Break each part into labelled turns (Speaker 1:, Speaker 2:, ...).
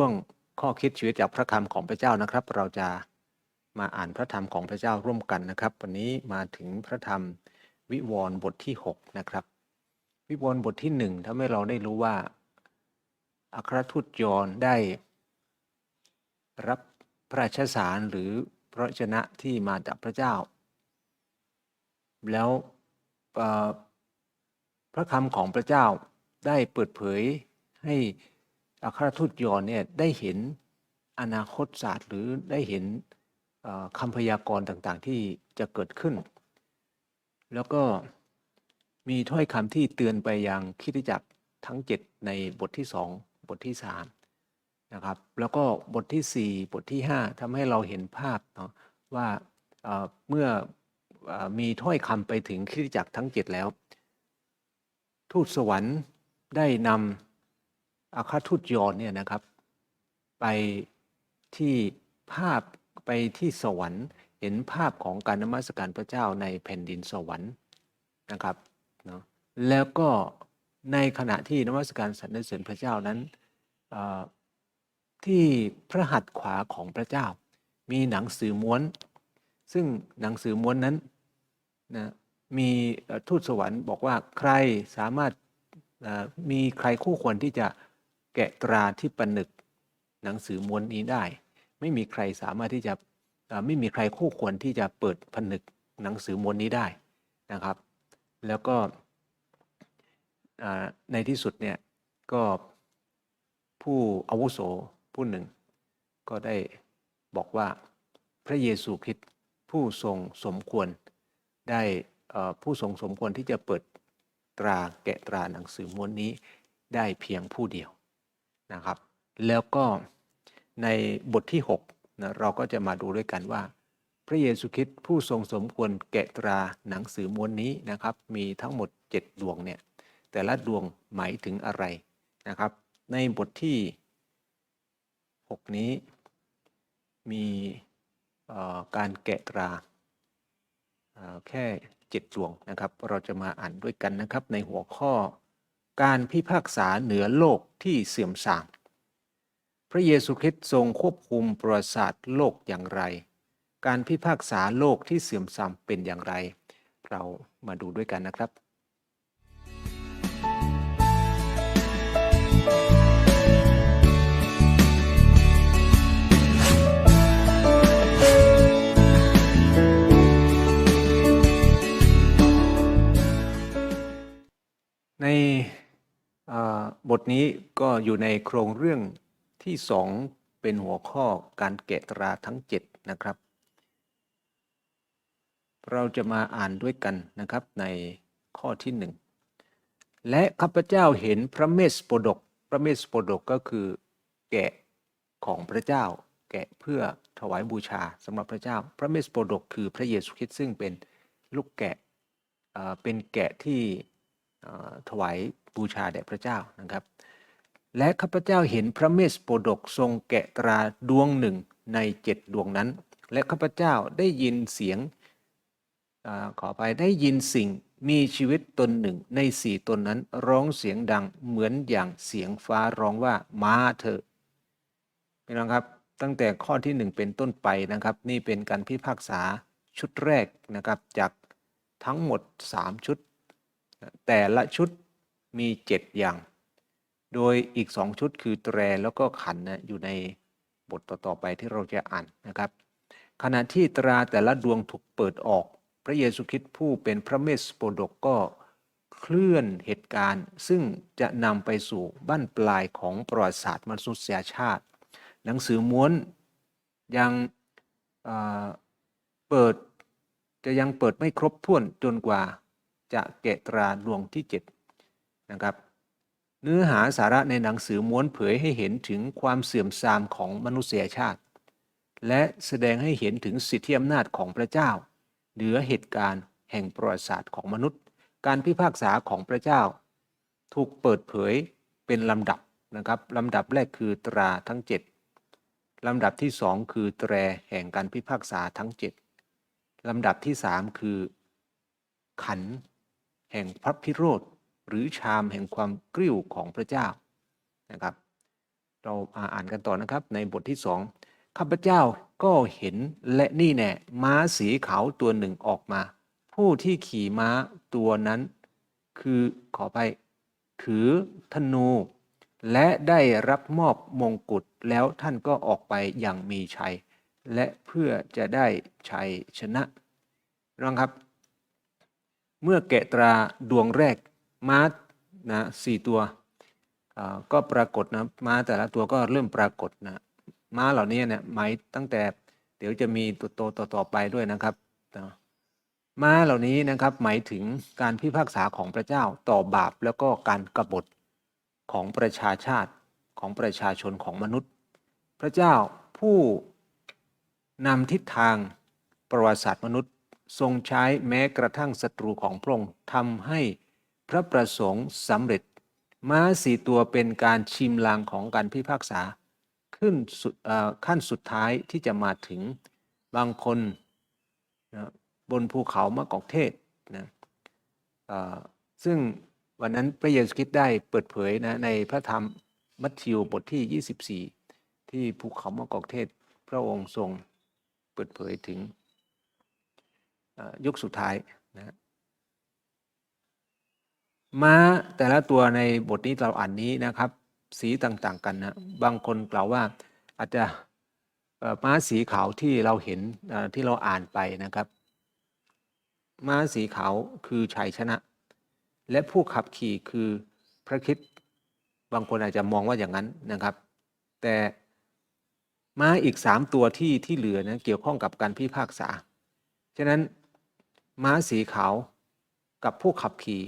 Speaker 1: ช่วงข้อคิดชีวิตจากพระคำของพระเจ้านะครับ เราจะมาอ่านพระธรรมของพระเจ้าร่วมกันนะครับ วันนี้มาถึงพระธรรมวิวรณ์บทที่ 6 นะครับ วิวรณ์บทที่หนึ่งทำให้เราได้รู้ว่าอัครทูตยอนได้ รับพระราชสารหรือพระชนะที่มาจากพระเจ้า แล้วพระคำของพระเจ้าได้เปิดเผยให้ อัครทูตยอนเนี่ยได้เห็นอนาคตศาสตร์หรือได้เห็นเอ่อคำพยากรณ์ต่างๆที่จะเกิดขึ้น แล้วก็มีถ้อยคำที่เตือนไปยังคริสตจักรทั้ง 7 ในบทที่ 2 บทที่3นะครับแล้วก็บทที่ 4 บทที่ 5ทำให้เราเห็นภาพเนาะว่าเมื่ออมีถ้อยคำไปถึงคริสตจักรทั้ง 7 แล้ว ทูตสวรรค์ได้นำ อาคาทูตยอนเนี่ยนะครับ ไปที่ภาพไปที่สวรรค์ เห็นภาพของการนมัสการพระเจ้าในแผ่นดินสวรรค์นะครับเนาะแล้วก็ในขณะที่นมัสการสรรเสริญพระเจ้านั้นที่พระหัตถ์ขวาของพระเจ้า มีหนังสือม้วน ซึ่งหนังสือม้วนนั้นนะมีทูตสวรรค์บอกว่าใครสามารถมีใครคู่ควรที่จะ แกะตราที่ประนึกหนังสือม้วนนี้ได้ ไม่มีใครสามารถที่จะไม่มีใครคู่ควรที่จะเปิดผนึกหนังสือม้วนนี้ได้นะครับ แล้วก็ในที่สุดเนี่ยก็ผู้อาวุโสผู้หนึ่ง ก็ได้บอกว่าพระเยซูคริสต์ผู้ทรงสมควรได้ผู้ทรงสมควรที่จะเปิดตราแกะตราหนังสือม้วนนี้ได้เพียงผู้เดียว นะครับ แล้วก็ในบทที่6นะเราก็จะมาดูด้วยกันว่า พระเยซูคริสต์ผู้ทรงสมควรแกะตราหนังสือม้วนนี้นะครับ มีทั้งหมด 7 ดวงเนี่ยแต่ละดวงหมายถึงอะไรนะครับ ในบทที่ 6 นี้มีการแกะตราแค่เจ็ดดวงนะครับ เราจะมาอ่านด้วยกันนะครับในหัวข้อ การพิพากษาเหนือโลกที่เสื่อมทราม พระเยซูคริสต์ทรงควบคุมประวัติศาสตร์โลกอย่างไร การพิพากษาโลกที่เสื่อมทรามเป็นอย่างไร เรามาดูด้วยกันนะครับ บทนี้ก็อยู่ในโครงเรื่องที่สองเป็นหัวข้อการแกะตราทั้ง 7 นะครับ เราจะมาอ่านด้วยกันนะครับในข้อที่หนึ่งและข้าพเจ้าเห็นพระเมสโปดก พระเมสโปดกก็คือแกะของพระเจ้า แกะเพื่อถวายบูชาสำหรับพระเจ้า พระเมสโปดก คือพระเยซูคริสต์ซึ่งเป็นลูกแกะเเป็นแกะที่ ถวายบูชาแด่พระเจ้านะครับ และข้าพเจ้าเห็นพระเมสโปดกทรงแกะตราดวงหนึ่งในเจ็ดดวงนั้น และข้าพเจ้าได้ยินเสียงอขอไปได้ยินสิ่งมีชีวิตตนหนึ่งในสี่ตนนั้นร้องเสียงดังเหมือนอย่างเสียงฟ้าร้องว่ามาเถอะพี่น้องครับตั้งแต่ข้อที่หนึ่งเป็นต้นไปนะครับ นี่เป็นการพิพากษาชุดแรกนะครับจากทั้งหมด 3 ชุด แต่ละชุดมี7อย่าง โดยอีก2ชุดคือแตรแล้วก็ขันนะอยู่ในบทต่อๆไปที่เราจะอ่านนะครับ ขณะที่ตราแต่ละดวงถูกเปิดออก พระเยซูคริสต์ผู้เป็นพระเมสโปดกก็เคลื่อนเหตุการณ์ ซึ่งจะนำไปสู่บั้นปลายของประวัติศาสตร์มนุษยชาติ หนังสือม้วนยังเเปิดจะยังเปิดไม่ครบถ้วนจนกว่า จะแกะตราดวงที่7นะครับ เนื้อหาสาระในหนังสือม้วนเผยให้เห็นถึงความเสื่อมทรามของมนุษยชาติ และแสดงให้เห็นถึงสิทธิอำนาจของพระเจ้า เหนือเหตุการณ์แห่งประวัติศาสตร์ของมนุษย์ การพิพากษาของพระเจ้า ถูกเปิดเผยเป็นลำดับนะครับลำดับแรกคือตราทั้ง 7 ลำดับที่สองคือแตรแห่งการพิพากษาทั้ง 7 ลำดับที่สามคือ ขัน แห่งพระพิโรธหรือชามแห่งความกริ้วของพระเจ้านะครับ เรามาอ่านกันต่อนะครับในบทที่สองข้าพเจ้าก็เห็นและนี่แน่ม้าสีขาวตัวหนึ่งออกมา ผู้ที่ขี่ม้าตัวนั้น คือขอไปถือธนู และได้รับมอบมงกุฎแล้วท่านก็ออกไปอย่างมีชัย และเพื่อจะได้ชัยชนะน้องครับ เมื่อแกะตราดวงแรกม้านะสี่ตัวก็ปรากฏนะม้าแต่ละตัวก็เริ่มปรากฏนะม้าเหล่านี้เนี่ยหมายตั้งแต่เดี๋ยวจะมีตัวโตต่อไปด้วยนะครับนะม้าเหล่านี้นะครับหมายถึงการพิพากษาของพระเจ้าต่อบาปแล้วก็การกบฏของประชาชาติของประชาชนของมนุษย์ พระเจ้าผู้นำทิศทางประวัติศาสตร์มนุษย์ ทรงใช้แม้กระทั่งศัตรูของพระองค์ทำให้พระประสงค์สำเร็จ ม้าสีตัวเป็นการชิมลางของการพิพากษา ขึ้นสุดขั้นสุดท้ายที่จะมาถึงบางคนนะบนภูเขามะกอกเทศนะซึ่งวันนั้นพระเยซูคริสต์ได้เปิดเผยนะในพระธรรมมัทธิวบทที่ 24 ที่ภูเขามะกอกเทศ พระองค์ทรงเปิดเผยถึง ยุคสุดท้ายนะม้าแต่ละตัวในบทนี้เราอ่านนี้นะครับ สีต่างๆ กันนะบางคนกล่าวว่าอาจจะม้าสีขาวที่เราเห็นที่เราอ่านไปนะครับ ม้าสีขาวคือชัยชนะ และผู้ขับขี่คือพระคริสต์บางคนอาจจะมองว่าอย่างนั้นนะครับ แต่ม้าอีกสามตัวที่ที่เหลือนะเกี่ยวข้องกับการพิพากษา ฉะนั้น ม้าสีขาวกับผู้ขับขี่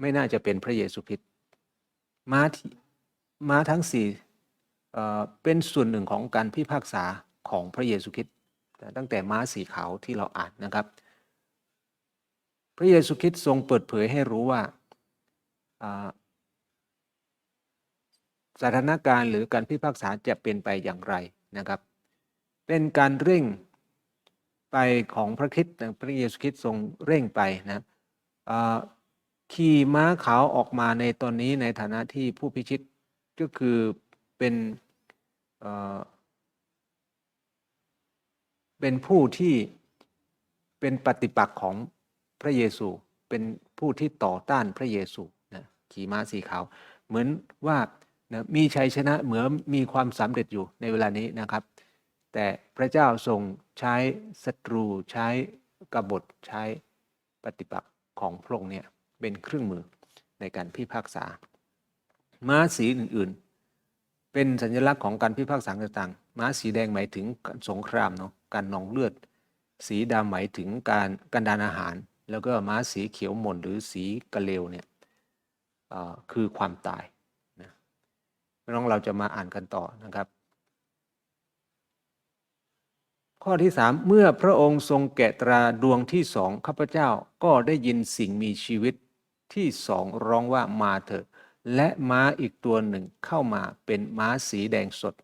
Speaker 1: ไม่น่าจะเป็นพระเยซูคริสต์ม้าที่ม้าทั้งสี่เป็นส่วนหนึ่งของการพิพากษาของพระเยซูคริสต์ตั้งแต่ม้าสีขาวที่เราอ่านนะครับ พระเยซูคริสต์ทรงเปิดเผยให้รู้ว่าสถานการณ์หรือการพิพากษาจะเป็นไปอย่างไรนะครับ เป็นการเร่ง ไปของพระคริสต์พระเยซูคริสต์ทรงเร่งไปนะขี่ม้าขาวออกมาในตอนนี้ในฐานะที่ผู้พิชิตก็คือเป็นเอ่อเป็นผู้ที่เป็นปฏิปักษ์ของพระเยซู เป็นผู้ที่ต่อต้านพระเยซูนะขี่ม้าสีขาว เหมือนว่านะมีชัยชนะเหมือนมีความสำเร็จอยู่ในเวลานี้นะครับ แต่พระเจ้าทรงใช้ศัตรูใช้กบฏใช้ปฏิปักษ์ของพระองค์เนี่ยเป็นเครื่องมือในการพิพากษา ม้าสีอื่นๆ เป็นสัญลักษณ์ของการพิพากษาต่างๆ ม้าสีแดงหมายถึงสงครามเนาะการนองเลือด สีดำหมายถึงการกันดานอาหาร แล้วก็ม้าสีเขียวหม่นหรือสีกระเลวเนี่ยคือความตายนะน้องเราจะมาอ่านกันต่อนะครับ ข้อที่สามเมื่อพระองค์ทรงแกะตราดวงที่สองข้าพเจ้าก็ได้ยินสิ่งมีชีวิตที่สองร้องว่ามาเถอะและม้าอีกตัวหนึ่งเข้ามาเป็นม้าสีแดงสด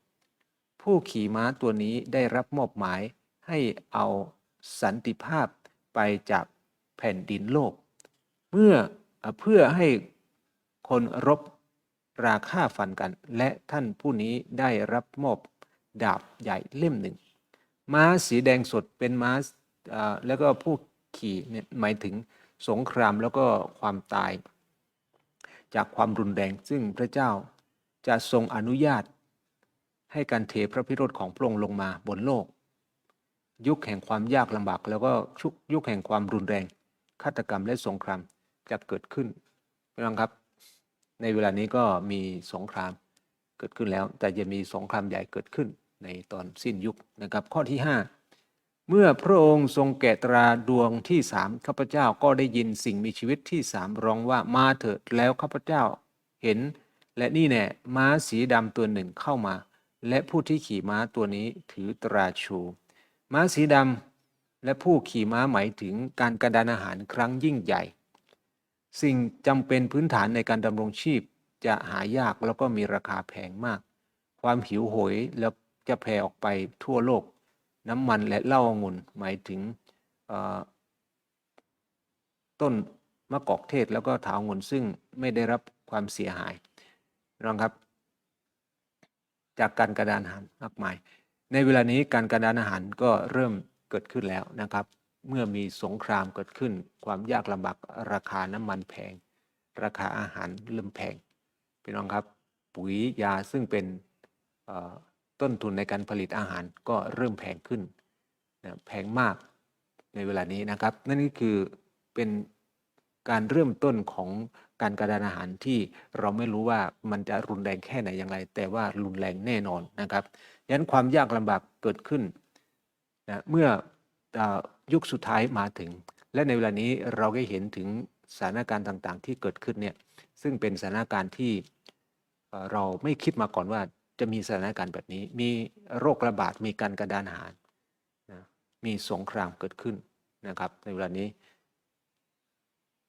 Speaker 1: ผู้ขี่ม้าตัวนี้ได้รับมอบหมายให้เอาสันติภาพไปจากแผ่นดินโลก เมื่อเพื่อให้คนรบราฆ่าฟันกัน และท่านผู้นี้ได้รับมอบดาบใหญ่เล่มหนึ่ง ม้าสีแดงสดเป็นม้าแล้วก็ผู้ขี่เนี่ยหมายถึงสงครามแล้วก็ความตาย จากความรุนแรงซึ่งพระเจ้าจะทรงอนุญาต ให้การเทพระพิโรธของพระองค์ลงมาบนโลก ยุคแห่งความยากลำบากแล้วก็ชุกยุคแห่งความรุนแรงฆาตกรรมและสงครามจะเกิดขึ้นพี่น้องครับ ในเวลานี้ก็มีสงครามเกิดขึ้นแล้ว แต่จะมีสงครามใหญ่เกิดขึ้น ในตอนสิ้นยุคนะครับ ข้อที่ 5 เมื่อพระองค์ทรงแกะตราดวงที่สามข้าพเจ้าก็ได้ยินสิ่งมีชีวิตที่สามร้องว่ามาเถิดแล้วข้าพเจ้าเห็น และนี่แน่ม้าสีดำตัวหนึ่งเข้ามา และผู้ที่ขี่ม้าตัวนี้ถือตราชู ม้าสีดำและผู้ขี่ม้าหมายถึงการกระดานอาหารครั้งยิ่งใหญ่ สิ่งจำเป็นพื้นฐานในการดำรงชีพจะหายากแล้วก็มีราคาแพงมาก ความหิวโหยแล้ว จะแผ่ออกไปทั่วโลก น้ำมันและเหล้าองุ่นหมายถึงต้นมะกอกเทศแล้วก็ถาวงุ่นซึ่งไม่ได้รับความเสียหายน้องครับ จากการกระดานอาหารมากมาย ในเวลานี้การกระดานอาหารก็เริ่มเกิดขึ้นแล้วนะครับ เมื่อมีสงครามเกิดขึ้น ความยากลำบากราคาน้ำมันแพง ราคาอาหารเริ่มแพงพี่น้องครับ ปุ๋ยยาซึ่งเป็น ต้นทุนในการผลิตอาหารก็เริ่มแพงขึ้นนะแพงมากในเวลานี้นะครับ นั่นก็คือเป็นการเริ่มต้นของการกระดานอาหารที่เราไม่รู้ว่ามันจะรุนแรงแค่ไหนอย่างไร แต่ว่ารุนแรงแน่นอนนะครับยันความยากลำบากเกิดขึ้นนะเมื่อยุคสุดท้ายมาถึง และในเวลานี้เราก็เห็นถึงสถานการณ์ต่างๆ ที่เกิดขึ้นเนี่ยซึ่งเป็นสถานการณ์ที่เราไม่คิดมาก่อนว่า จะมีสถานการณ์แบบนี้ มีโรคระบาด มีการกระดานหารนะมีสงครามเกิดขึ้นนะครับในเวลานี้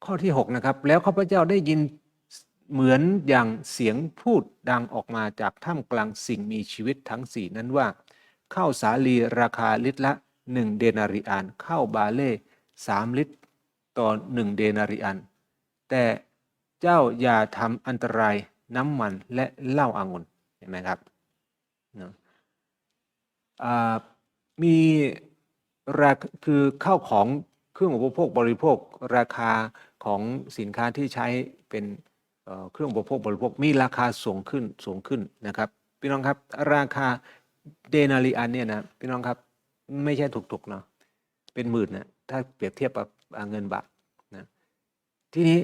Speaker 1: ข้อที่6นะครับ แล้วข้าพเจ้าได้ยินเหมือนอย่างเสียงพูดดังออกมาจากท่ามกลางสิ่งมีชีวิตทั้งสี่นั้นว่าข้าวสาลีราคาลิตรละ 1 เดนาริอันข้าวบาเล่3ลิตรต่อ1เดนาริอัน แต่เจ้าอย่าทำอันตรายน้ำมันและเหล้าอางุ่น เห็นไหมครับเนะมีราคาคือข้าวของเครื่องอุปโภคบริโภคราคาของสินค้าที่ใช้เป็นเครื่องอุปโภคบริโภคมีราคาสูงขึ้นสูงขึ้นนะครับพี่น้องครับราคาเดนาริอันเนี่ยนะพี่น้องครับไม่ใช่ถูกๆเนาะเป็นหมื่นนะถ้าเปรียบเทียบกับเงินบาทนะทีนี้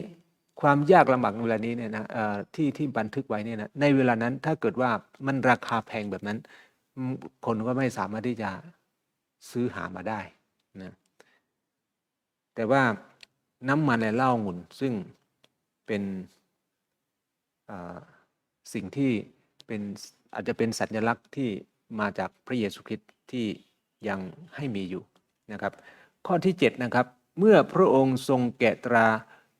Speaker 1: ความยากลำบากในเวลานี้เนี่ยนะเอ่อที่ที่บันทึกไว้เนี่ยนะในเวลานั้นถ้าเกิดว่ามันราคาแพงแบบนั้น คนก็ไม่สามารถที่จะซื้อหามาได้นะแต่ว่าน้ำมันและเหล้าองุ่นซึ่งเป็นสิ่งที่เป็นอาจจะเป็นสัญลักษณ์ที่มาจากพระเยซูคริสต์ที่ยังให้มีอยู่นะครับ ข้อที่ 7 นะครับ เมื่อพระองค์ทรงแกะตรา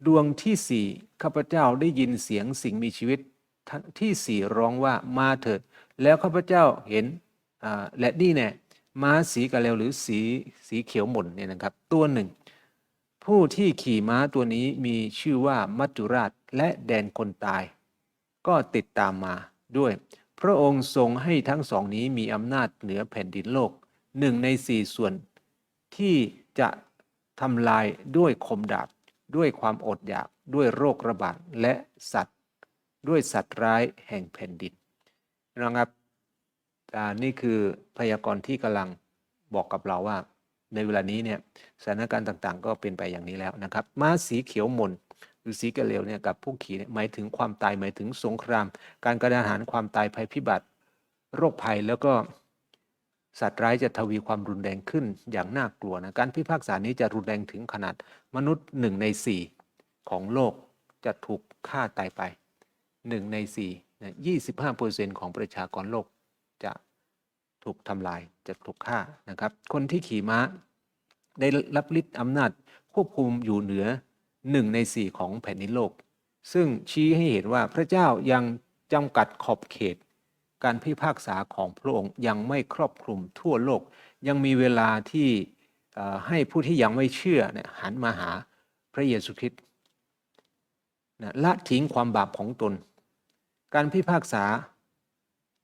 Speaker 1: ดวงที่สี่ข้าพเจ้าได้ยินเสียงสิ่งมีชีวิตที่สี่ร้องว่ามาเถิด แล้วข้าพเจ้าเห็นและนี่แน่ม้าสีกะเลวหรือสีสีเขียวหม่นเนี่ยนะครับ ตัวหนึ่ง ผู้ที่ขี่ม้าตัวนี้มีชื่อว่ามัจจุราชและแดนคนตาย ก็ติดตามมาด้วย พระองค์ทรงให้ทั้งสองนี้มีอำนาจเหนือแผ่นดินโลกหนึ่งในสี่ส่วนที่จะทำลายด้วยคมดาบ ด้วยความอดอยากด้วยโรคระบาดและสัตว์ ด้วยสัตว์ร้ายแห่งแผ่นดินนะครับนี่คือพยากรณ์ที่กำลังบอกกับเราว่า ในเวลานี้เนี่ยสถานการณ์ต่างๆ ก็เป็นไปอย่างนี้แล้วนะครับม้าสีเขียวมนหรือสีกระเหลวเนี่ยกับผู้ขี่เนี่ยหมายถึงความตายหมายถึงสงคราม การกระดานอาหารความตายภัยพิบัติ โรคภัยแล้วก็ สัตว์ร้ายจะทวีความรุนแรงขึ้นอย่างน่ากลัวนะการพิพากษานี้จะรุนแรงถึงขนาดมนุษย์หนึ่งในสี่ของโลกจะถูกฆ่าตายไปหนึ่งในสี่นะยี่สิบห้าเปอร์เซ็นของประชากรโลกจะถูกทำลายจะถูกฆ่านะครับ คนที่ขี่ม้าได้รับฤทธิ์อำนาจควบคุมอยู่เหนือหนึ่งในสี่ของแผ่นดินโลก ซึ่งชี้ให้เห็นว่าพระเจ้ายังจำกัดขอบเขต การพิพากษาของพระองค์ยังไม่ครอบคลุมทั่วโลก ยังมีเวลาที่ให้ผู้ที่ยังไม่เชื่อเนี่ยหันมาหาพระเยซูคริสต์นะละทิ้งความบาปของตน การพิพากษา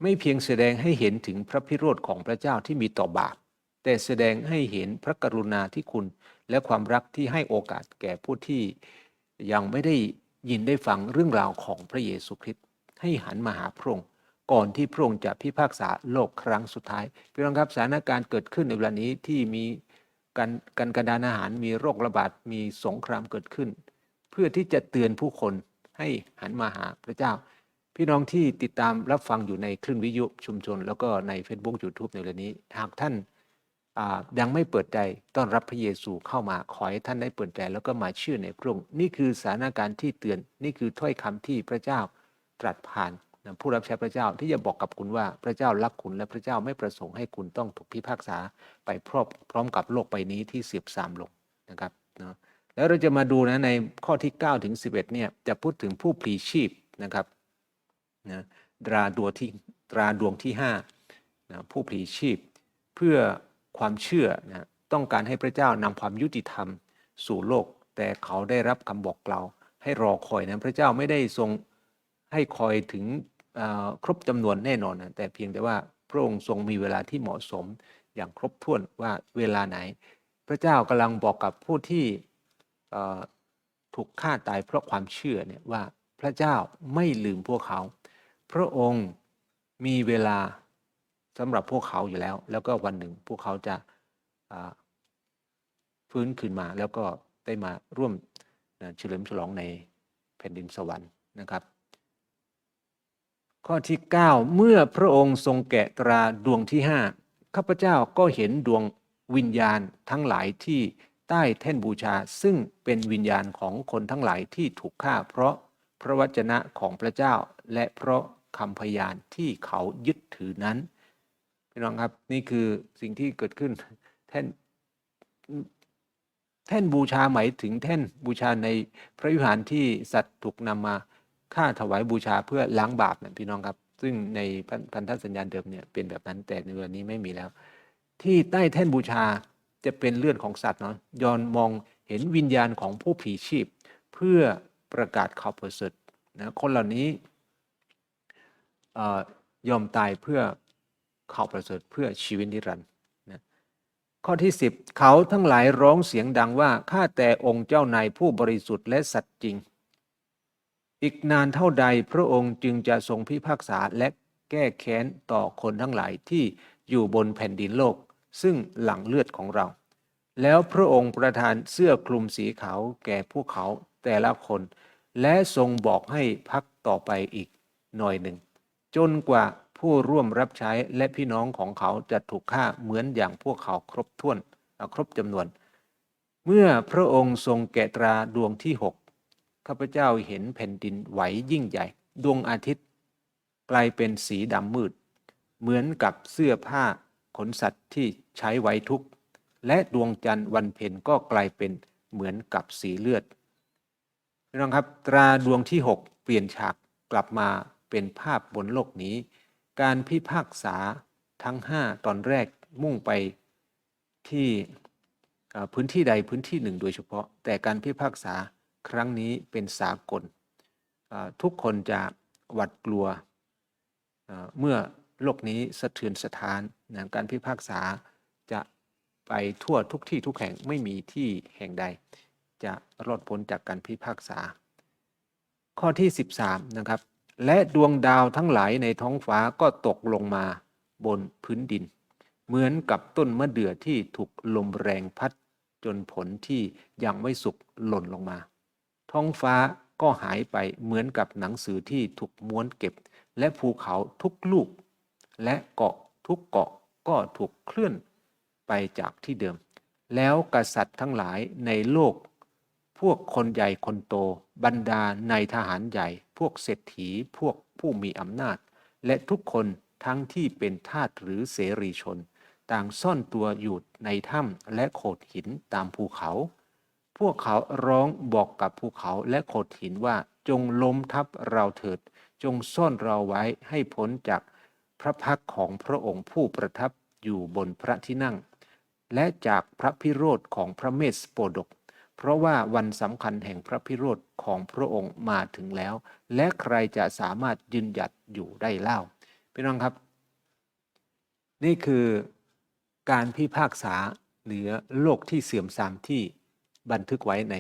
Speaker 1: ไม่เพียงแสดงให้เห็นถึงพระพิโรธของพระเจ้าที่มีต่อบาป แต่แสดงให้เห็นพระกรุณาที่คุณและความรักที่ให้โอกาสแก่ผู้ที่ยังไม่ได้ยินได้ฟังเรื่องราวของพระเยซูคริสต์ให้หันมาหาพระองค์ ก่อนที่พระองค์จะพิพากษาโลกครั้งสุดท้ายพี่น้องครับสถานการณ์เกิดขึ้นในเวลานี้ที่มีการการกระดานอาหารมีโรคระบาดมีสงครามเกิดขึ้น เพื่อที่จะเตือนผู้คนให้หันมาหาพระเจ้า พี่น้องที่ติดตามรับฟังอยู่ในคลื่นวิทยุชุมชน แล้วก็ใน Facebook YouTube ในเรื่องนี้ หากท่านยังไม่เปิดใจต้อนรับพระเยซูเข้ามาขอให้ท่านได้เปิดใจแล้วก็มาเชื่อในพระองค์นี่คือสถานการณ์ที่เตือนนี่คือถ้อยคำที่พระเจ้าตรัสผ่าน นะผู้รับใช้พระเจ้าที่จะบอกกับคุณว่าพระเจ้ารักคุณและพระเจ้าไม่ประสงค์ให้คุณต้องถูกพิพากษาไปพร้อมพร้อมกับโลกใบนี้ที่เสียบสามลงนะครับเนาะแล้วเราจะมาดูนะในข้อที่ 9 ถึง 11เนี่ยจะพูดถึงผู้พลีชีพนะครับนะตราดวงที่ตราดวงที่5นะผู้พลีชีพ เพื่อความเชื่อนะต้องการให้พระเจ้านำความยุติธรรมสู่โลก แต่เขาได้รับคำบอกกล่าวให้รอคอยนะพระเจ้าไม่ได้ทรงให้คอยถึง ครบจำนวนแน่นอนนะแต่เพียงแต่ว่าพระองค์ทรงมีเวลาที่เหมาะสมอย่างครบถ้วนว่าเวลาไหน พระเจ้ากำลังบอกกับผู้ที่ถูกฆ่าตายเพราะความเชื่อเนี่ยว่าพระเจ้าไม่ลืมพวกเขา พระองค์มีเวลาสำหรับพวกเขาอยู่แล้ว แล้วก็วันหนึ่งพวกเขาจะฟื้นขึ้นมาแล้วก็ได้มาร่วมเฉลิมฉลองในแผ่นดินสวรรค์นะครับ ข้อที่ 9 เมื่อพระองค์ทรงแกะตราดวงที่5ข้าพเจ้าก็เห็นดวงวิญญาณทั้งหลายที่ใต้แท่นบูชา ซึ่งเป็นวิญญาณของคนทั้งหลายที่ถูกฆ่า เพราะพระวจนะของพระเจ้า และเพราะคำพยานที่เขายึดถือนั้นพี่น้องครับนี่คือสิ่งที่เกิดขึ้นแท่นแท่นบูชาหมายถึงแท่นบูชาในพระวิหารที่สัตว์ถูกนำมา ฆ่าถวายบูชาเพื่อล้างบาปนะพี่น้องครับ ซึ่งในพันธสัญญาเดิมเนี่ยเป็นแบบนั้นแต่ในวันนี้ไม่มีแล้ว ที่ใต้แท่นบูชาจะเป็นเลือดของสัตว์เนาะยอนมองเห็นวิญญาณของผู้ผีชีพ เพื่อประกาศข่าวประเสริฐนะคนเหล่านี้ยอมตายเพื่อข่าวประเสริฐเพื่อชีวิตนิรันดร์นะข้อที่ 10 เขาทั้งหลายร้องเสียงดังว่าข้าแต่องค์เจ้านายผู้บริสุทธิ์และสัตย์จริง อีกนานเท่าใดพระองค์จึงจะทรงพิพากษาและแก้แค้นต่อคนทั้งหลายที่อยู่บนแผ่นดินโลก ซึ่งหลังเลือดของเรา แล้วพระองค์ประทานเสื้อคลุมสีขาวแก่พวกเขาแต่ละคน และทรงบอกให้พักต่อไปอีกหน่อยหนึ่ง จนกว่าผู้ร่วมรับใช้และพี่น้องของเขาจะถูกฆ่าเหมือนอย่างพวกเขาครบถ้วนครบจำนวน เมื่อพระองค์ทรงแกะตราดวงที่หก ข้าพเจ้าเห็นแผ่นดินไหวยิ่งใหญ่ ดวงอาทิตย์ กลายเป็นสีดำมืด เหมือนกับเสื้อผ้าขนสัตว์ที่ใช้ไว้ทุกข์ และดวงจันทร์วันเพ็ญก็กลายเป็นเหมือนกับสีเลือดพี่น้องครับตราดวงที่ 6 เปลี่ยนฉากกลับมาเป็นภาพบนโลกนี้ การพิพากษาทั้ง 5 ตอนแรกมุ่งไปที่พื้นที่ใดพื้นที่หนึ่งโดยเฉพาะ แต่การพิพากษา ครั้งนี้เป็นสากล ทุกคนจะหวัดกลัวเอ่อเมื่อโลกนี้สะเทือนสถานนะการพิพากษาจะไปทั่วทุกที่ทุกแห่งไม่มีที่แห่งใด จะรอดพ้นจากการพิพากษา ข้อที่ 13นะครับและดวงดาวทั้งหลายในท้องฟ้าก็ตกลงมาบนพื้นดิน เหมือนกับต้นมะเดื่อที่ถูกลมแรงพัดจนผลที่ยังไม่สุกหล่นลงมา ท้องฟ้าก็หายไปเหมือนกับหนังสือที่ถูกม้วนเก็บ และภูเขาทุกลูก และเกาะทุกเกาะก็ถูกเคลื่อนไปจากที่เดิม แล้วกษัตริย์ทั้งหลายในโลก พวกคนใหญ่คนโต บรรดาในทหารใหญ่ พวกเศรษฐีพวกผู้มีอำนาจ และทุกคนทั้งที่เป็นทาสหรือเสรีชน ต่างซ่อนตัวอยู่ในถ้ำและโขดหินตามภูเขา วกเขาร้องบอกกับภูเขาและโขดหินว่าจงล้มทับเราเถิด จงซ่อนเราไว้ให้พ้นจากพระพักของพระองค์ผู้ประทับอยู่บนพระที่นั่ง และจากพระพิโรธของพระเมสโปดก เพราะว่าวันสำคัญแห่งพระพิโรธของพระองค์มาถึงแล้ว และใครจะสามารถยืนหยัดอยู่ได้เล่าพี่น้องครับ นี่คือการพิพากษาเหนือโลกที่เสื่อมทรามที่ บันทึกไว้ใน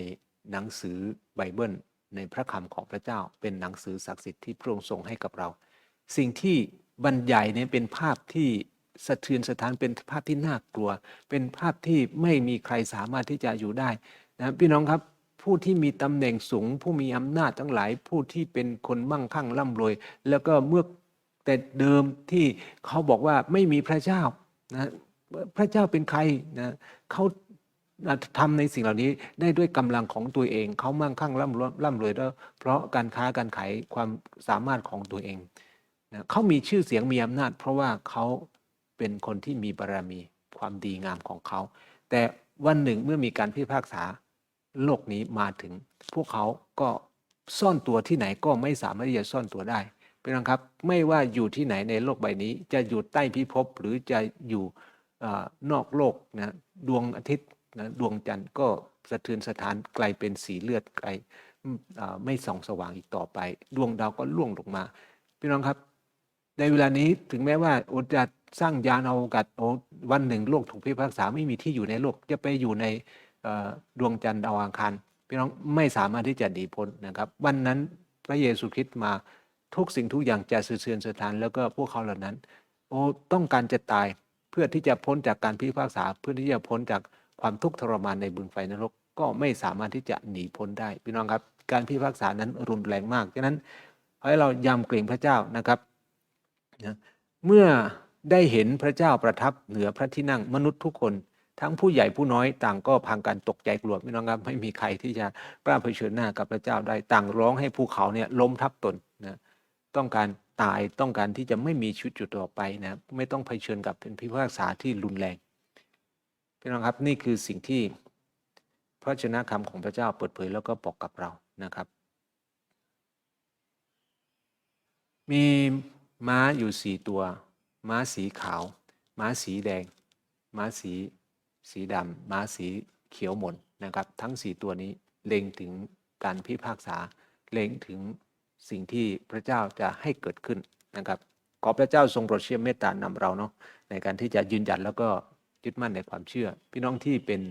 Speaker 1: หนังสือไบเบิล ในพระคำของพระเจ้า เป็นหนังสือศักดิ์สิทธิ์ที่พระองค์ทรงให้กับเรา สิ่งที่บรรยายเนี่ยเป็นภาพที่สะเทือนสถานเป็นภาพที่น่ากลัว เป็นภาพที่ไม่มีใครสามารถที่จะอยู่ได้นะพี่น้องครับผู้ที่มีตำแหน่งสูง ผู้มีอำนาจทั้งหลาย ผู้ที่เป็นคนมั่งคั่งร่ำรวย แล้วก็เมื่อแต่เดิมที่เขาบอกว่าไม่มีพระเจ้านะพระเจ้าเป็นใครนะเขา ทำในสิ่งเหล่านี้ได้ด้วยกำลังของตัวเอง เขามั่งคั่งร่ำรวยร่ำรวยแล้วเพราะการค้าการขายความสามารถของตัวเองนะเขามีชื่อเสียงมีอำนาจ เพราะว่าเขาเป็นคนที่มีบารมีความดีงามของเขา แต่วันหนึ่งเมื่อมีการพิพากษาโลกนี้มาถึง พวกเขาก็ซ่อนตัวที่ไหนก็ไม่สามารถที่จะซ่อนตัวได้เป็นไงครับไม่ว่าอยู่ที่ไหนในโลกใบนี้ จะอยู่ใต้พิภพหรือจะอยู่อนอกโลกนะดวงอาทิตย์ นะดวงจันทร์ก็สะเทือนสถานกลายเป็นสีเลือดไกลอ่าไม่ส่องสว่างอีกต่อไป ดวงดาวก็ล่วงลงมาพี่น้องครับ ในเวลานี้ถึงแม้ว่าโอจะสร้างยานอวกาศโอวันหนึ่งโลกถูกพิพากษาไม่มีที่อยู่ในโลกจะไปอยู่ในดวงจันทร์ดาวอังคารพี่น้องไม่สามารถที่จะหนีพ้นนะครับ วันนั้นพระเยซูคริสต์มาทุกสิ่งทุกอย่างจะสะเทือนสถาน แล้วก็พวกเขาเหล่านั้น โอ้ต้องการจะตายเพื่อที่จะพ้นจากการพิพากษาเพื่อที่จะพ้นจาก ความทุกข์ทรมานในบึงไฟนรกก็ไม่สามารถที่จะหนีพ้นได้พี่น้องครับ การพิพากษานั้นรุนแรงมากฉะนั้นให้เรายำเกรงพระเจ้านะครับนะเมื่อได้เห็นพระเจ้าประทับเหนือพระที่นั่งมนุษย์ทุกคน ทั้งผู้ใหญ่ผู้น้อยต่างก็พังกันตกใจกลัวพี่น้องครับไม่มีใครที่จะกล้าเผชิญหน้ากับพระเจ้าได้ต่างร้องให้ภูเขาเนี่ยล้มทับตนนะต้องการตายต้องการที่จะไม่มีชีวิตอยู่ต่อไปนะไม่ต้องเผชิญกับเป็นพิพากษาที่รุนแรง พี่น้องครับนี่คือสิ่งที่พระชนะคำของพระเจ้าเปิดเผยแล้วก็บอกกับเรานะครับ มีม้าอยู่สี่ตัว ม้าสีขาว ม้าสีแดง ม้าสีสีดำม้าสีเขียวหม่นนะครับ ทั้งสี่ตัวนี้เล็งถึงการพิพากษา เล็งถึงสิ่งที่พระเจ้าจะให้เกิดขึ้นนะครับขอพระเจ้าทรงโปรดเชื่อเมตตานำเราเนาะในการที่จะยืนหยัดแล้วก็ ยึดมั่นในความเชื่อ พี่น้องที่เป็น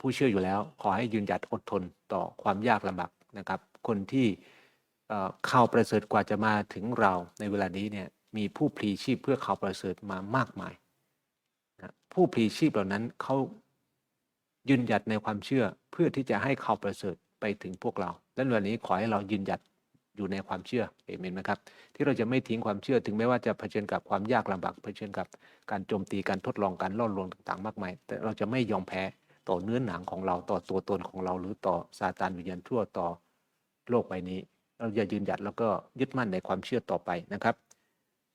Speaker 1: ผู้เชื่ออยู่แล้ว ขอให้ยืนหยัดอดทนต่อความยากลำบากนะครับ คนที่เข่าวประเสริฐกว่าจะมาถึงเราในเวลานี้เนี่ยมีผู้พลีชีพเพื่อข่าวประเสริฐมามากมายนะผู้พลีชีพเหล่านั้นเขายืนหยัดในความเชื่อเพื่อที่จะให้ข่าวประเสริฐไปถึงพวกเรา และในวันนี้ขอให้เรายืนหยัด อยู่ในความเชื่อเอเมนไหมครับ ที่เราจะไม่ทิ้งความเชื่อถึงแม้ว่าจะเผชิญกับความยากลำบากเผชิญกับการโจมตีการทดลองการล่อลวงต่างๆ มากมาย แต่เราจะไม่ยอมแพ้ต่อเนื้อหนังของเราต่อตัวตนของเรา หรือต่อซาตานวิญญาณชั่วต่อโลกใบนี้ เราจะยืนหยัดแล้วก็ยึดมั่นในความเชื่อต่อไปนะครับ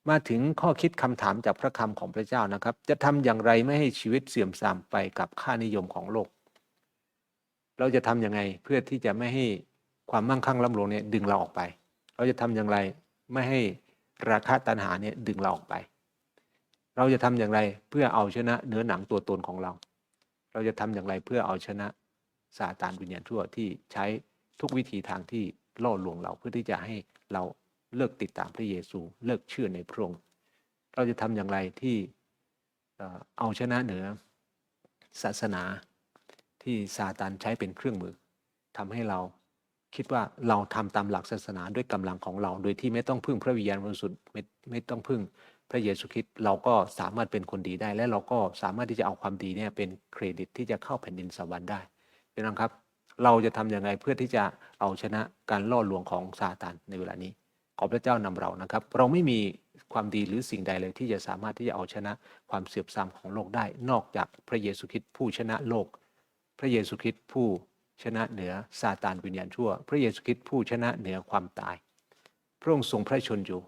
Speaker 1: มาถึงข้อคิดคำถามจากพระคำของพระเจ้านะครับ จะทำอย่างไรไม่ให้ชีวิตเสื่อมทรามไปกับค่านิยมของโลก เราจะทำยังไงเพื่อที่จะไม่ให้ ความมั่งคั่งร่ำรวยเนี่ยดึงเราออกไป เราจะทำอย่างไรไม่ให้ราคะตัณหาเนี่ยดึงเราออกไป เราจะทำอย่างไรเพื่อเอาชนะเนื้อหนังตัวตนของเรา เราจะทำอย่างไรเพื่อเอาชนะซาตานวิญญาณชั่วที่ใช้ทุกวิธีทางที่ล่อลวงเราเพื่อที่จะให้เราเลิกติดตามพระเยซูเลิกเชื่อในพระองค์เราจะทำอย่างไรที่เอ่อเอาชนะเหนือศาสนาที่ซาตานใช้เป็นเครื่องมือทำให้เรา คิดว่าเราทำตามหลักศาสนาด้วยกำลังของเรา โดยที่ไม่ต้องพึ่งพระวิญญาณบริสุทธิ์ไม่ไม่ต้องพึ่งพระเยซูคริสต์เราก็สามารถเป็นคนดีได้ และเราก็สามารถที่จะเอาความดีเนี่ยเป็นเครดิตที่จะเข้าแผ่นดินสวรรค์ได้พี่น้องครับ เราจะทำยังไงเพื่อที่จะเอาชนะการล่อลวงของซาตานในเวลานี้ขอพระเจ้านำเรานะครับ เราไม่มีความดีหรือสิ่งใดเลยที่จะสามารถที่จะเอาชนะความเสื่อมทรามของโลกได้ นอกจากพระเยซูคริสต์ผู้ชนะโลก พระเยซูคริสต์ผู้ ชนะเหนือซาตานวิญญาณชั่ว พระเยซูคริสต์ผู้ชนะเหนือความตาย พระองค์ทรงพระชนอยู่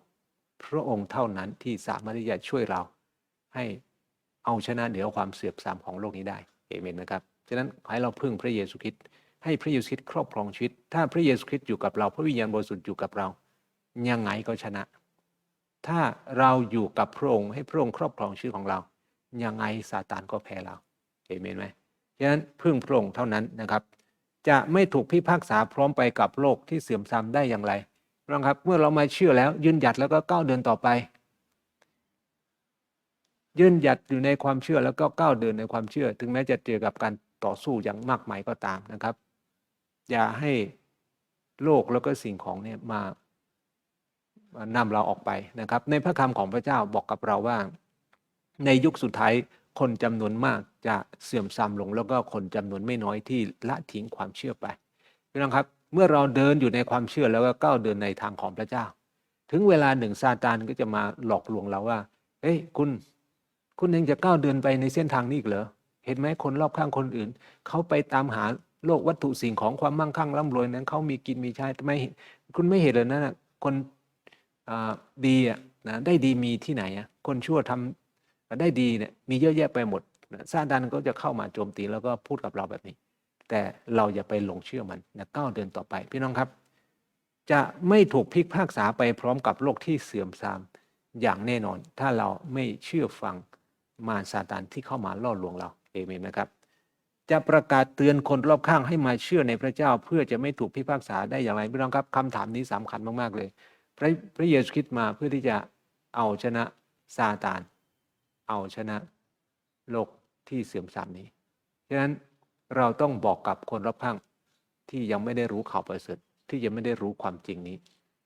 Speaker 1: พระองค์เท่านั้นที่สามารถที่จะช่วยเรา ให้เอาชนะเหนือความเสื่อมทรามของโลกนี้ได้เอเมนนะครับฉะนั้นขอให้เราพึ่งพระเยซูคริสต์ให้พระเยซูคริสต์ครอบครองชีวิต ถ้าพระเยซูคริสต์อยู่กับเรา พระวิญญาณบริสุทธิ์อยู่กับเรา ยังไงก็ชนะ ถ้าเราอยู่กับพระองค์ให้พระองค์ครอบครองชีวิตของเรา ยังไงซาตานก็แพ้เราเอเมนไหมฉะนั้นพึ่งพระองค์เท่านั้นนะครับ จะไม่ถูกพิพากษาพร้อมไปกับโลกที่เสื่อมทรามได้อย่างไรนะครับ เมื่อเรามาเชื่อแล้ว ยืนหยัดแล้วก็ก้าวเดินต่อไป ยืนหยัดอยู่ในความเชื่อแล้วก็ก้าวเดินในความเชื่อ ถึงแม้จะเจอกับการต่อสู้อย่างมากมายก็ตามนะครับ อย่าให้โลกแล้วก็สิ่งของเนี่ยมานำเราออกไปนะครับ ในพระคำของพระเจ้าบอกกับเราว่า ในยุคสุดท้าย คนจำนวนมากจะเสื่อมทรามลง แล้วก็คนจำนวนไม่น้อยที่ละทิ้งความเชื่อไปพี่น้องครับ เมื่อเราเดินอยู่ในความเชื่อแล้วก็ก้าวเดินในทางของพระเจ้า ถึงเวลาหนึ่งซาตานก็จะมาหลอกลวงเราว่าเฮ้ยคุณ คุณยังจะก้าวเดินไปในเส้นทางนี้อีกเหรอเห็นไหมคนรอบข้างคนอื่นเขาไปตามหาโลกวัตถุสิ่งของความมั่งคั่งร่ำรวยนั้นเขามีกินมีใช้ทำไมคุณไม่เห็นเลยนะคนดีอะนะได้ดีมีที่ไหนอะคนชั่วทำ ได้ดีเนี่ยมีเยอะแยะไปหมดซาตานก็จะเข้ามาโจมตีแล้วก็พูดกับเราแบบนี้ แต่เราอย่าไปหลงเชื่อมันนะก้าวเดินต่อไปพี่น้องครับ จะไม่ถูกพิกภาคษาไปพร้อมกับโลกที่เสื่อมทรามอย่างแน่นอน ถ้าเราไม่เชื่อฟังมารซาตานที่เข้ามาล่อลวงเราเอเมนนะครับ จะประกาศเตือนคนรอบข้างให้มาเชื่อในพระเจ้า เพื่อจะไม่ถูกพิพากษาได้อย่างไรพี่น้องครับคำถามนี้สำคัญมากๆเลย พระพระเยซูคริสต์มาเพื่อที่จะเอาชนะซาตาน เอาชนะโลกที่เสื่อมทรามนี้ ฉะนั้นเราต้องบอกกับคนรอบข้างที่ยังไม่ได้รู้ข่าวประเสริฐที่ยังไม่ได้รู้ความจริงนี้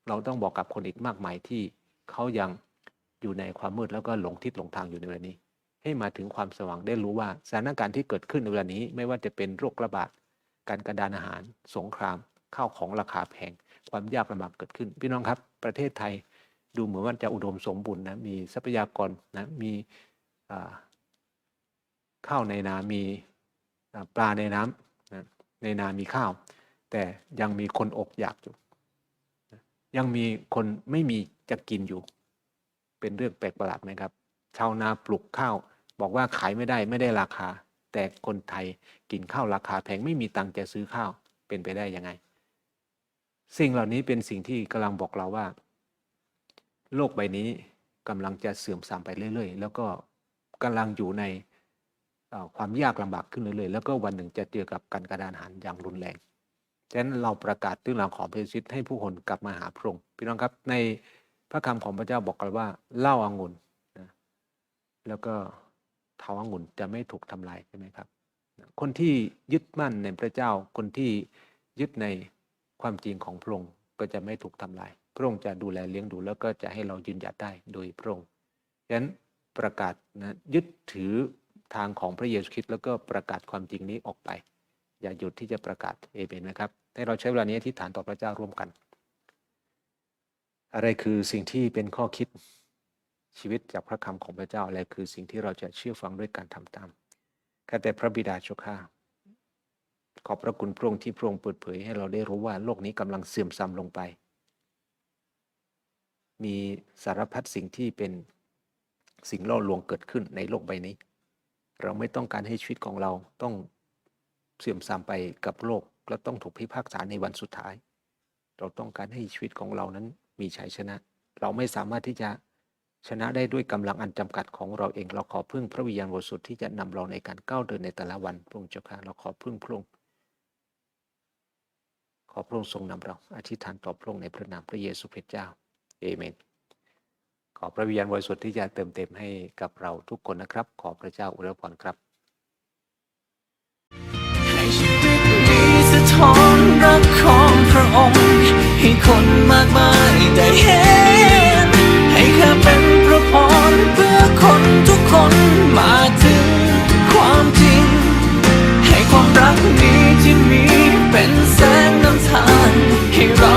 Speaker 1: เราต้องบอกกับคนอีกมากมายที่เขายังอยู่ในความมืดแล้วก็หลงทิศหลงทางอยู่ในเวลานี้ ให้มาถึงความสว่างได้รู้ว่าสถานการณ์ที่เกิดขึ้นในเวลานี้ ไม่ว่าจะเป็นโรคระบาดการกระดานอาหาร สงครามข้าวของราคาแพง ความยากลำบากเกิดขึ้น พี่น้องครับ ประเทศไทยดูเหมือนว่าจะอุดมสมบูรณ์นะมีทรัพยากรนะมี ข้าวในนามีปลาในน้ำนะในนามีข้าว แต่ยังมีคนอกอยากอยู่ ยังมีคนไม่มีจะกินอยู่ เป็นเรื่องแปลกประหลาดไหมครับ ชาวนาปลูกข้าว บอกว่าขายไม่ได้ไม่ได้ราคา แต่คนไทยกินข้าวราคาแพงไม่มีตังค์จะซื้อข้าวเป็นไปได้ยังไง สิ่งเหล่านี้เป็นสิ่งที่กำลังบอกเราว่า โลกใบนี้กำลังจะเสื่อมทรามไปเรื่อย ๆ แล้วก็ กำลังอยู่ในความยากลำบากขึ้นเรื่อยๆแล้วก็วันหนึ่งจะเจอกับการกระดานหารอย่างรุนแรงฉะนั้นเราประกาศเรื่องราวของพระเยซูให้ผู้คนกลับมาหาพระองค์พี่น้องครับในพระคำของพระเจ้าบอกกันว่าเล้าอางุ่นนะแล้วก็เถาอางุ่นจะไม่ถูกทำลายใช่ไหมครับ คนที่ยึดมั่นในพระเจ้าคนที่ยึดในความจริงของพระองค์ก็จะไม่ถูกทำลาย พระองค์จะดูแลเลี้ยงดูแล้วก็จะให้เรายืนหยัดได้โดยพระองค์ฉะนั้น ประกาศนะยึดถือทางของพระเยซูคริสต์แล้วก็ประกาศความจริงนี้ออกไป อย่าหยุดที่จะประกาศเอเมนนะครับ ให้เราใช้เวลานี้อธิษฐานต่อพระเจ้าร่วมกัน อะไรคือสิ่งที่เป็นข้อคิดชีวิตจากพระคำของพระเจ้าอะไรคือสิ่งที่เราจะเชื่อฟังด้วยการทำตามข้าแต่พระบิดาเจ้าข้าขอบพระคุณพระองค์ที่พระองค์เปิดเผยให้เราได้รู้ว่าโลกนี้กำลังเสื่อมทรามลงไป มีสารพัดสิ่งที่เป็น สิ่งล่อลวงเกิดขึ้นในโลกใบนี้ เราไม่ต้องการให้ชีวิตของเราต้องเสื่อมทรามไปกับโลกและต้องถูกพิพากษาในวันสุดท้าย เราต้องการให้ชีวิตของเรานั้นมีชัยชนะ เราไม่สามารถที่จะชนะได้ด้วยกำลังอันจำกัดของเราเอง เราขอพึ่งพระวิญญาณบริสุทธิ์ที่จะนำเราในการก้าวเดินในแต่ละวันพระองค์เจ้าข้าเราขอพึ่งพระองค์ขอพระองค์ทรงนำเราอธิษฐานต่อพระองค์ในพระนามพระเยซูคริสต์เจ้า เอเมน ขอพระวิญญาณบริสุทธิ์ที่จะเติมเต็มให้กับเราทุกคนนะครับ ขอพระเจ้าอวยพรครับ
Speaker 2: ให้ชีวิตนี้สะท้อนรักของพระองค์ให้คนมากมายได้เห็น ให้ข้าเป็นพระพรเพื่อคนทุกคนมาถึงความจริง ให้ความรักนี้ที่มีเป็นแสงนำทางให้เรา